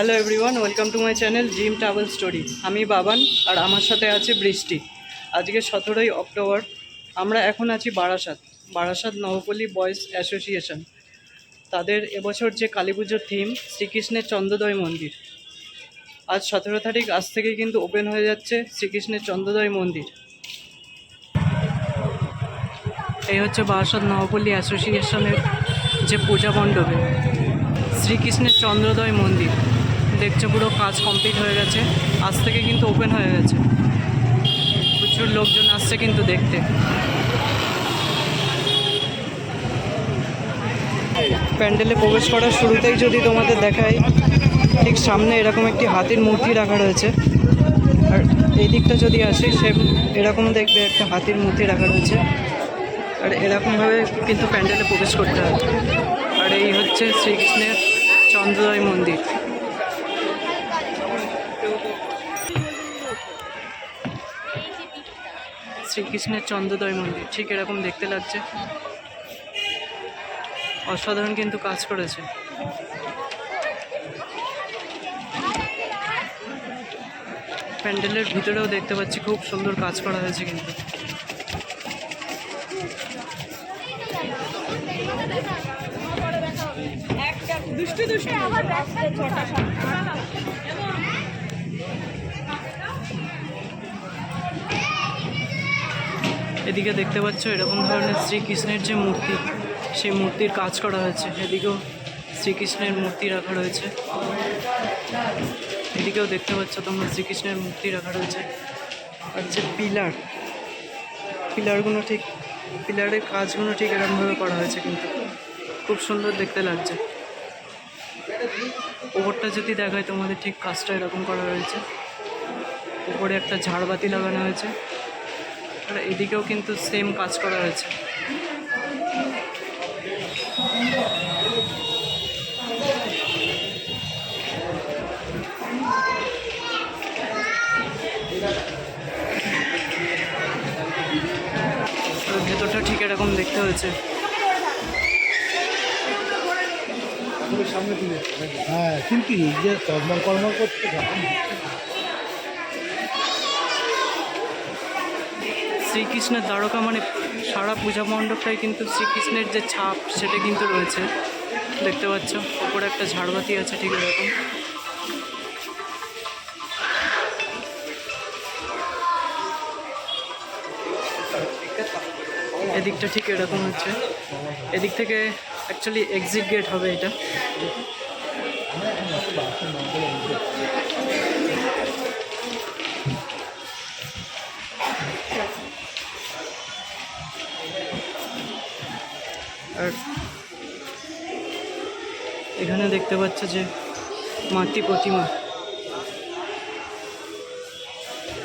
Hello everyone welcome to my channel Jim travel story আমি বাবান আর আমার সাথে আছে বৃষ্টি। আজকে সতেরোই অক্টোবর, আমরা এখন আছি Barasat. Barasat Nabapalli boys association. তাদের এবছর যে কালী পুজোর থিম শ্রীকৃষ্ণের চন্দ্রোদয় মন্দির। আজ সতেরো তারিখ, আজ থেকে কিন্তু ওপেন হয়ে যাচ্ছে শ্রীকৃষ্ণের চন্দ্রোদয় মন্দির। এই হচ্ছে বারাসাত নবপল্লী অ্যাসোসিয়েশনের যে পূজা মণ্ডপে। শ্রীকৃষ্ণের চন্দ্রোদয় মন্দির। দেখছ পুরো কাজ কমপ্লিট হয়ে গেছে। আজ থেকে কিন্তু ওপেন হয়ে গেছে। প্রচুর লোকজন আসছে কিন্তু দেখতে। প্যান্ডেলে প্রবেশ করার শুরুতেই যদি তোমাদের দেখাই, ঠিক সামনে এরকম একটি হাতির মূর্তি রাখা রয়েছে। আর এই দিকটা যদি আসে, সে এরকম দেখবে একটা হাতির মূর্তি রাখা রয়েছে। আর এরকমভাবে কিন্তু প্যান্ডেলে প্রবেশ করতে হবে আর এই হচ্ছে শ্রীকৃষ্ণের চন্দ্রোদয় মন্দির। শ্রীকৃষ্ণের চন্দ্রোদয় মন্দির। ঠিক এরকম দেখতে লাগছে। অসাধারণ কিন্তু কাজ করেছে। প্যান্ডেলের ভিতরেও দেখতে পাচ্ছি খুব সুন্দর কাজ করা হয়েছে কিন্তু। দুষ্টু দুষ্টু আবার ছটা এদিকে দেখতে পাচ্ছ এরকম ধরনের শ্রীকৃষ্ণের যে মূর্তি, সেই মূর্তির কাজ করা হয়েছে। এদিকেও শ্রীকৃষ্ণের মূর্তি রাখা রয়েছে। এদিকেও দেখতে পাচ্ছ তোমরা শ্রীকৃষ্ণের মূর্তি রাখা রয়েছে। আর যে পিলার, পিলারগুলো ঠিক, পিলারের কাজগুলো ঠিক এরকমভাবে করা হয়েছে কিন্তু। খুব সুন্দর দেখতে লাগছে। ওপরটা যদি দেখায় তোমাদের ঠিক কাজটা এরকম করা হয়েছে। উপরে একটা ঝাড়বাতি লাগানো হয়েছে। আর এদিকেও কিন্তু সেম কাজ করা হয়েছে। ভেতরটা ঠিক এরকম দেখতে হয়েছে। হ্যাঁ কিন্তু যে কর্মর কর্মর করছে শ্রীকৃষ্ণের দ্বারকা মানে সারা পূজা মণ্ডপটাই কিন্তু শ্রীকৃষ্ণের যে ছাপ, সেটা কিন্তু রয়েছে। দেখতে পাচ্ছ, ওপরে একটা ঝাড়বাতি আছে ঠিক এরকম। এদিকটা ঠিক এরকম হচ্ছে। এদিক থেকে অ্যাকচুয়ালি এক্সিট গেট হবে এটা। এখানে দেখতে পাচ্ছ যে মাটি প্রতিমা।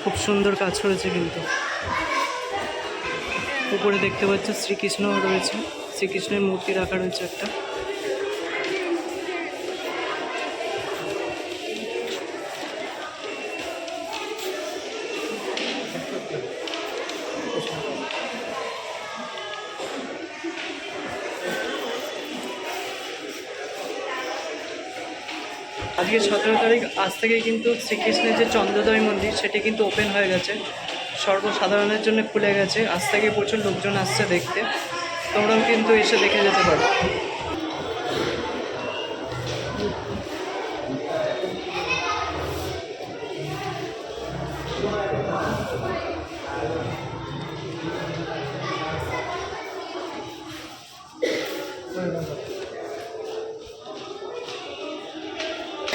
খুব সুন্দর কাজ করেছে কিন্তু। উপরে দেখতে পাচ্ছ শ্রীকৃষ্ণ রয়েছে। শ্রীকৃষ্ণের মূর্তি রাখা রয়েছে একটা। আজকে সতেরো তারিখ, আজ থেকে কিন্তু শ্রীকৃষ্ণের যে চন্দ্রদয় মন্দির, সেটি কিন্তু ওপেন হয়ে গেছে। সর্বসাধারণের জন্য খুলে গেছে। আজ থেকে প্রচুর লোকজন আসছে দেখতে। তোমরাও কিন্তু এসে দেখে যেতে পারো।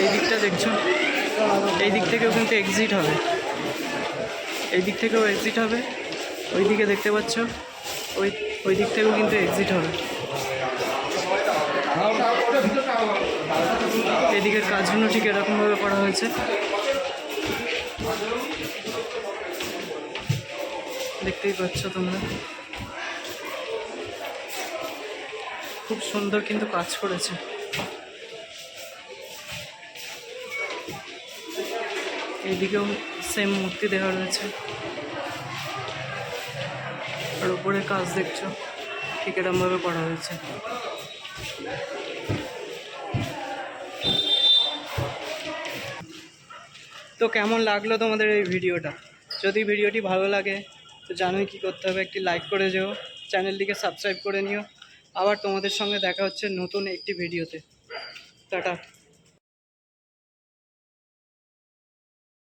এই দিকটা দেখছ? এই দিক থেকেও কিন্তু এক্সিট হবে। এই দিক থেকেও এক্সিট হবে। ওই দিকে দেখতে পাচ্ছ? ওই ওই দিক থেকেও কিন্তু এক্সিট হবে। এদিকের কাজগুলো ঠিক এরকমভাবে করা হয়েছে। দেখতেই পাচ্ছ তোমরা? খুব সুন্দর কিন্তু কাজ করেছে। এইদিকেও সেম মূর্তি দেওয়া রয়েছে। আর উপরে কাজ দেখছ, ঠিক এরমভাবে করা হয়েছে। তো কেমন লাগল তোমাদের এই ভিডিওটা? যদি ভিডিওটি ভালো লাগে, তো জানোই কী করতে হবে, একটি লাইক করে যেও চ্যানেলটিকে সাবস্ক্রাইব করে নিও। আবার তোমাদের সঙ্গে দেখা হচ্ছে নতুন একটি ভিডিওতে। টাটা।